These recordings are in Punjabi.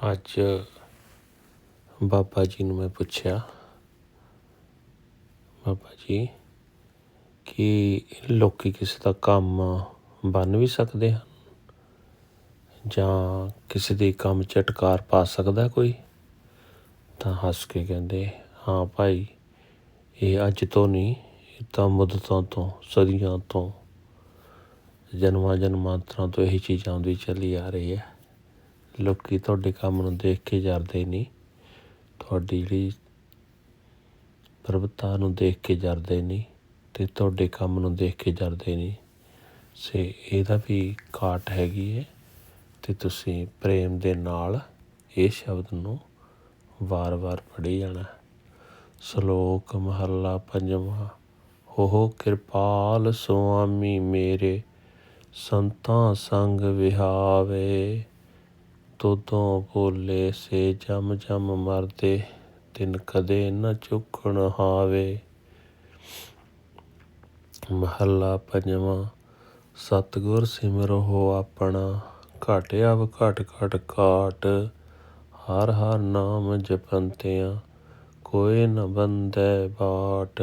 ਅੱਜ ਬਾਬਾ ਜੀ ਨੂੰ ਮੈਂ ਪੁੱਛਿਆ, ਬਾਬਾ ਜੀ, ਕੀ ਲੋਕੀ ਕਿਸੇ ਦਾ ਕੰਮ ਬੰਨ ਵੀ ਸਕਦੇ ਹਨ? ਜਾਂ ਕਿਸੇ ਦੇ ਕੰਮ 'ਚ ਝਟਕਾਰ ਪਾ ਸਕਦਾ ਕੋਈ? ਤਾਂ ਹੱਸ ਕੇ ਕਹਿੰਦੇ, ਹਾਂ ਭਾਈ, ਇਹ ਅੱਜ ਤੋਂ ਨਹੀਂ, ਇਹ ਤਾਂ ਮੁੱਦਤਾਂ ਤੋਂ, ਸਦੀਆਂ ਤੋਂ, ਜਨਮਾਂ ਜਨਮਾਂਤਰਾਂ ਤੋਂ ਇਹ ਚੀਜ਼ ਆਉਂਦੀ ਚੱਲੀ ਆ ਰਹੀ ਹੈ। ਲੋਕੀ ਤੁਹਾਡੇ ਕੰਮ ਨੂੰ ਦੇਖ ਕੇ ਜਰਦੇ ਨਹੀਂ। ਤੁਹਾਡੀ ਜਿਹੜੀ ਪ੍ਰਭਤਾ ਨੂੰ ਦੇਖ ਕੇ ਜਰਦੇ ਨਹੀਂ ਤੇ ਤੁਹਾਡੇ ਕੰਮ ਨੂੰ ਦੇਖ ਕੇ ਜਰਦੇ ਨਹੀਂ। ਸੇ ਇਹਦਾ ਵੀ ਘਾਟ ਹੈਗੀ ਹੈ ਤੇ ਤੁਸੀਂ ਪ੍ਰੇਮ ਦੇ ਨਾਲ ਇਹ ਸ਼ਬਦ ਨੂੰ ਵਾਰ-ਵਾਰ ਪੜ੍ਹੀ ਜਾਣਾ। ਸ਼ਲੋਕ ਮਹੱਲਾ ਪੰਜਵਾਂ ਹੋ ਕਿਰਪਾਲ ਸੁਆਮੀ ਮੇਰੇ ਸੰਤਾਂ ਸੰਗ ਵਿਹਾਵੇ। ਤੋਦੋਂ ਭੋਲੇ ਸੇ ਜਮ ਜਮ ਮਰਦੇ, ਤਿਨ ਕਦੇ ਨ ਚੁੱਕਣ ਹਾਵੇ। ਮਹੱਲਾ ਪੰਜਵਾਂ, ਸਤਿਗੁਰ ਸਿਮਰੋ ਆਪਣਾ, ਘਟ ਆਵ ਘਟ ਘਟ ਘਾਟ, ਹਰ ਹਰ ਨਾਮ ਜਪੰਤਿਆਂ, ਕੋਈ ਨ ਬੰਦੈ ਬਾਟ।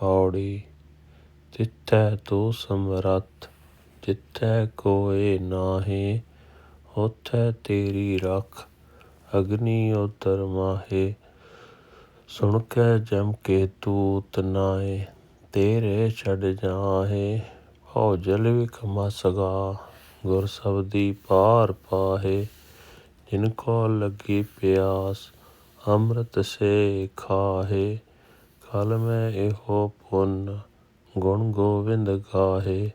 ਪੌੜੀ ਜਿੱਥੈ ਤੂੰ ਸਮਰੱਥ ਜਿੱਥੈ ਕੋਏ ਨਾਹੀ ਉਥੈ ਤੇਰੀ ਰਖ ਅਗਨੀ ਉਤਰ ਮਾਹੇ ਸੁਣ ਕੇ ਜਮ ਕੇ ਤੂਤ ਨਾਏ ਤੇਰੇ ਛੱਡ ਜਾਹੇ ਭਉ ਜਲ ਵਿਖਮਾ ਸਗਾ ਗੁਰ ਸਬਦੀ ਪਾਰ ਪਾਹੇ ਜਿਨ ਕੋ ਲੱਗੀ ਪਿਆਸ ਅੰਮ੍ਰਿਤ ਸੇ ਖਾਹੇ ਕਲ ਮੈਂ ਇਹੋ ਪੁੰਨ ਗੁਣ ਗੋਬਿੰਦ ਗਾਹੇ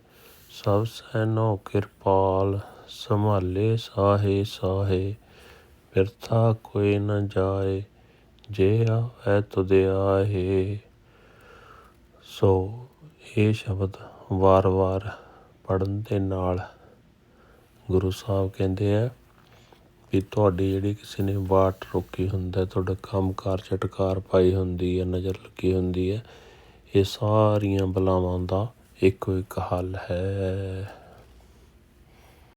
ਸਭ ਸੈਨੋ ਕਿਰਪਾਲ, ਸੰਭਾਲੇ ਸਾਹੇ ਸਾਹੇ, ਬਿਰਥਾ ਕੋਈ ਨ ਜਾਏ, ਜੇ ਆਵੈ ਤੁਧ ਆਹੇ। ਸੋ ਇਹ ਸ਼ਬਦ ਵਾਰ-ਵਾਰ ਪੜਨ ਦੇ ਨਾਲ ਗੁਰੂ ਸਾਹਿਬ ਕਹਿੰਦੇ ਆ ਵੀ ਤੁਹਾਡੀ ਜਿਹੜੀ ਕਿਸੇ ਨੇ ਬਾਟ ਰੋਕੀ ਹੁੰਦਾ ਤੁਹਾਡਾ ਕੰਮਕਾਰ ਝਟਕਾਰ ਪਾਈ ਹੁੰਦੀ ਹੈ, ਨਜ਼ਰ ਲੱਗੀ ਹੁੰਦੀ ਹੈ, ਇਹ ਸਾਰੀਆਂ ਬਲਾਵਾਂ ਦਾ ਇੱਕੋ ਇੱਕ ਹੱਲ ਹੈ।